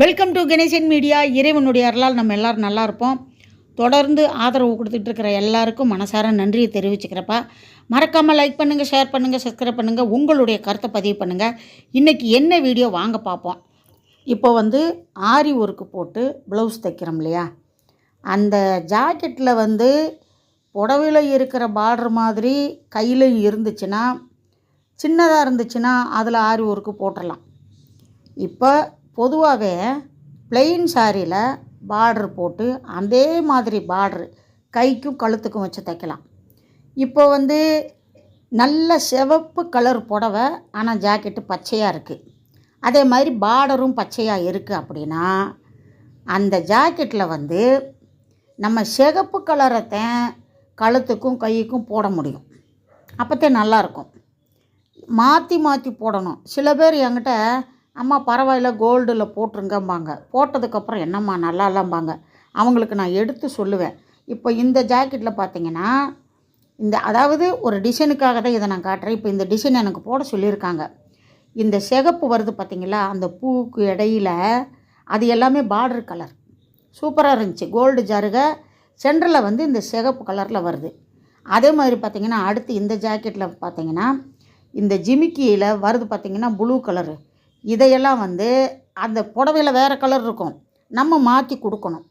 Welcome to Ganesan media இறைவனுடைய அருளால் நம்ம எல்லாரும் நல்லா இருப்போம். தொடர்ந்து ஆதரவு கொடுத்துட்டு இருக்கிற எல்லாருக்கும் மனசார நன்றியை தெரிவிச்சுக்கிறப்பா. மறக்காமல் லைக் பண்ணுங்கள் ஷேர் பண்ணுங்கள் சப்ஸ்கிரைப் பண்ணுங்கள் உங்களுடைய கருத்தை பதிவு பண்ணுங்கள் இன்றைக்கி என்ன வீடியோ வாங்க பார்ப்போம். இப்போ வந்து ஆரி ஒர்க்கு போட்டு ப்ளவுஸ் தைக்கிறோம் இல்லையா? அந்த ஜாக்கெட்டில் வந்து புடவையில் இருக்கிற பார்டர் மாதிரி கையில் இருந்துச்சுன்னா சின்னதாக இருந்துச்சுன்னா அதில் ஆரி ஒர்க்கு போட்டுடலாம் இப்போ பொதுவாகவே பிளெயின் சாரியில் பார்டர் போட்டு அதே மாதிரி பார்டர் கைக்கும் கழுத்துக்கும் வச்சு தைக்கலாம். இப்போ வந்து நல்ல சிவப்பு கலர் புடவை ஆனால் ஜாக்கெட்டு பச்சையாக இருக்குது அதே மாதிரி பார்டரும் பச்சையாக இருக்குது அப்படின்னா அந்த ஜாக்கெட்டில் வந்து நம்ம சிகப்பு கலரத்தை கழுத்துக்கும் கைக்கும் போட முடியும். அப்போத்தே நல்லாயிருக்கும் மாற்றி மாற்றி போடணும். சில பேர் என்கிட்ட அம்மா பரவாயில்ல கோல்டில் போட்டுருங்கம்பாங்க. போட்டதுக்கப்புறம் என்னம்மா நல்லா இல்லம்பாங்க அவங்களுக்கு நான் எடுத்து சொல்லுவேன். இப்போ இந்த ஜாக்கெட்டில் பார்த்தீங்கன்னா இந்த அதாவது ஒரு டிசைனுக்காக தான் இதை நான் காட்டுறேன். இப்போ இந்த டிசைன் எனக்கு போட சொல்லியிருக்காங்க. இந்த சிகப்பு வருது பார்த்தீங்களா? அந்த பூவுக்கு இடையில் அது எல்லாமே பார்டர் கலர் சூப்பராக இருந்துச்சு. கோல்டு ஜருகை சென்டரில் வந்து இந்த சிகப்பு கலரில் வருது. அதே மாதிரி பார்த்தீங்கன்னா அடுத்து இந்த ஜாக்கெட்டில் பார்த்தீங்கன்னா இந்த ஜிமிக்கியில் வருது பார்த்தீங்கன்னா ப்ளூ கலரு இதையெல்லாம் வந்து அந்த புடவையில் வேறு கலர் இருக்கும். நம்ம மாற்றி கொடுக்கணும்.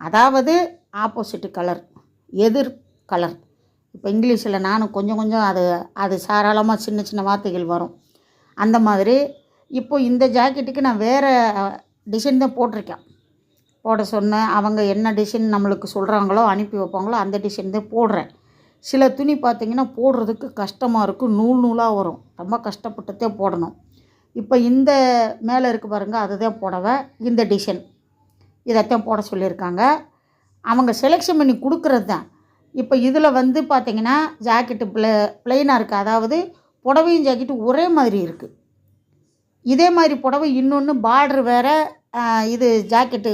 அதாவது ஆப்போசிட் கலர் எதிர் கலர் இப்போ இங்கிலீஷில் நானும் கொஞ்சம் கொஞ்சம் அது அது சாராளமாக சின்ன சின்ன வார்த்தைகள் வரும். அந்த மாதிரி இப்போ இந்த ஜாக்கெட்டுக்கு நான் வேறு டிசைன் தான் போட்டிருக்கேன். போட சொன்னேன் அவங்க என்ன டிசைன் நம்மளுக்கு சொல்கிறாங்களோ அனுப்பி வைப்பாங்களோ அந்த டிசைன் தான் போடுறேன். சில துணி பார்த்திங்கன்னா போடுறதுக்கு கஷ்டமாக இருக்கும். நூல் நூலாக வரும். ரொம்ப கஷ்டப்பட்டுத்தே போடணும். இப்போ இந்த மேலே இருக்கு பாருங்கள் அதுதான் புடவை. இந்த டிசைன் இதைத்தான் போட சொல்லியிருக்காங்க. அவங்க செலெக்ஷன் பண்ணி கொடுக்குறது தான். இப்போ இதில் வந்து பார்த்திங்கன்னா ஜாக்கெட்டு ப்ளே ப்ளெயினாக இருக்குது அதாவது புடவையும் ஜாக்கெட்டு ஒரே மாதிரி இருக்குது இதே மாதிரி புடவை இன்னொன்று பார்டர் வேறு இது ஜாக்கெட்டு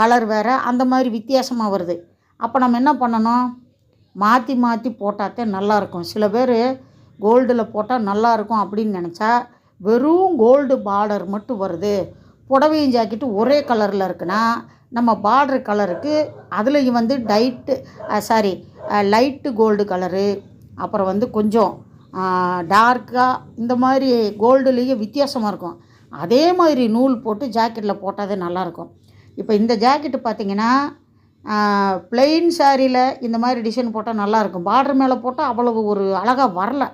கலர் வேறு அந்த மாதிரி வித்தியாசமாக வருது. அப்போ நம்ம என்ன பண்ணணும்? மாற்றி மாற்றி போட்டாத்தே நல்லாயிருக்கும் சில பேர் கோல்டில் போட்டால் நல்லாயிருக்கும் அப்படின்னு நினச்சா வெறும் கோல்டு பார்டர் மட்டும் வருது. புடவையும் ஜாக்கெட்டு ஒரே கலரில் இருக்குன்னா நம்ம பார்டர் கலருக்கு அதுலேயும் வந்து tight sari light gold colour அப்புறம் வந்து கொஞ்சம் டார்க்காக இந்த மாதிரி கோல்டுலேயே வித்தியாசமாக இருக்கும். அதே மாதிரி நூல் போட்டு ஜாக்கெட்டில் போட்டாதே நல்லாயிருக்கும் இப்போ இந்த ஜாக்கெட்டு பார்த்திங்கன்னா பிளெயின் சாரியில் இந்த மாதிரி டிசைன் போட்டால் நல்லாயிருக்கும் பார்டர் மேலே போட்டால் அவ்வளவு ஒரு அழகாக வரல.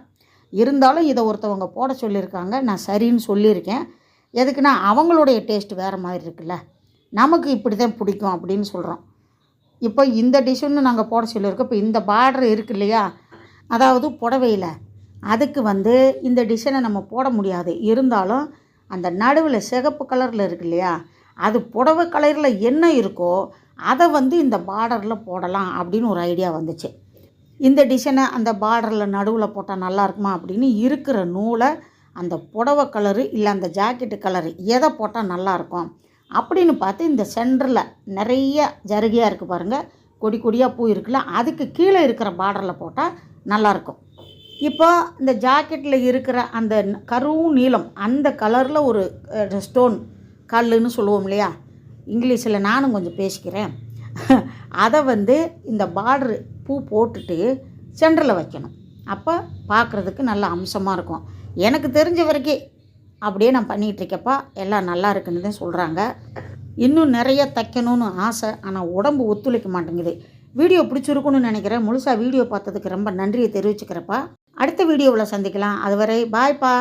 இருந்தாலும் இதை ஒருத்தவங்க போட சொல்லியிருக்காங்க. நான் சரின்னு சொல்லியிருக்கேன். எதுக்குன்னா அவங்களுடைய டேஸ்ட் வேறு மாதிரி இருக்குல்ல. நமக்கு இப்படி தான் பிடிக்கும் அப்படின்னு சொல்கிறோம் இப்போ இந்த டிசைன்னு நாங்கள் போட சொல்லியிருக்கோம். இப்போ இந்த பார்டர் இருக்கு இல்லையா? அதாவது புடவையில். அதுக்கு வந்து இந்த டிசைனை நம்ம போட முடியாது. இருந்தாலும் அந்த நடுவில் சிகப்பு கலரில் இருக்கு இல்லையா? அது புடவை கலரில் என்ன இருக்கோ அதை வந்து இந்த பார்டரில் போடலாம் அப்படின்னு ஒரு ஐடியா வந்துச்சு. இந்த டிசைனை அந்த பார்டரில் நடுவில் போட்டால் நல்லா இருக்குமா அப்படின்னு இருக்கிற நூலை அந்த புடவை கலரு இல்லை அந்த ஜாக்கெட்டு கலரு எதை போட்டால் நல்லாயிருக்கும் அப்படின்னு பார்த்து இந்த சென்டரில் நிறைய ஜருகையாக இருக்குது பாருங்கள் கொடி கொடியாக பூ இருக்குல்ல அதுக்கு கீழே இருக்கிற பார்டரில் போட்டால் நல்லாயிருக்கும் இப்போ இந்த ஜாக்கெட்டில் இருக்கிற அந்த கருவும் நீளம் அந்த கலரில் ஒரு ஸ்டோன் கல்லுன்னு சொல்லுவோம் இல்லையா? இங்கிலீஷில் நானும் கொஞ்சம் பேசிக்கிறேன். அதை வந்து இந்த பார்டரு பூ போட்டுட்டு சென்டரில் வைக்கணும். அப்போ பார்க்குறதுக்கு நல்ல அம்சமாக இருக்கும். எனக்கு தெரிஞ்ச வரைக்கும் அப்படியே நான் பண்ணிகிட்ருக்கப்பா எல்லாம் நல்லா இருக்குன்னு தான் சொல்கிறாங்க இன்னும் நிறைய தைக்கணும்னு ஆசை ஆனால் உடம்பு ஒத்துழைக்க மாட்டேங்குது. வீடியோ பிடிச்சிருக்குன்னு நினைக்கிறேன். முழுசாக வீடியோ பார்த்ததுக்கு ரொம்ப நன்றியை தெரிவிச்சுக்கிறப்பா அடுத்த வீடியோவில் சந்திக்கலாம். அதுவரை பாய்ப்பா.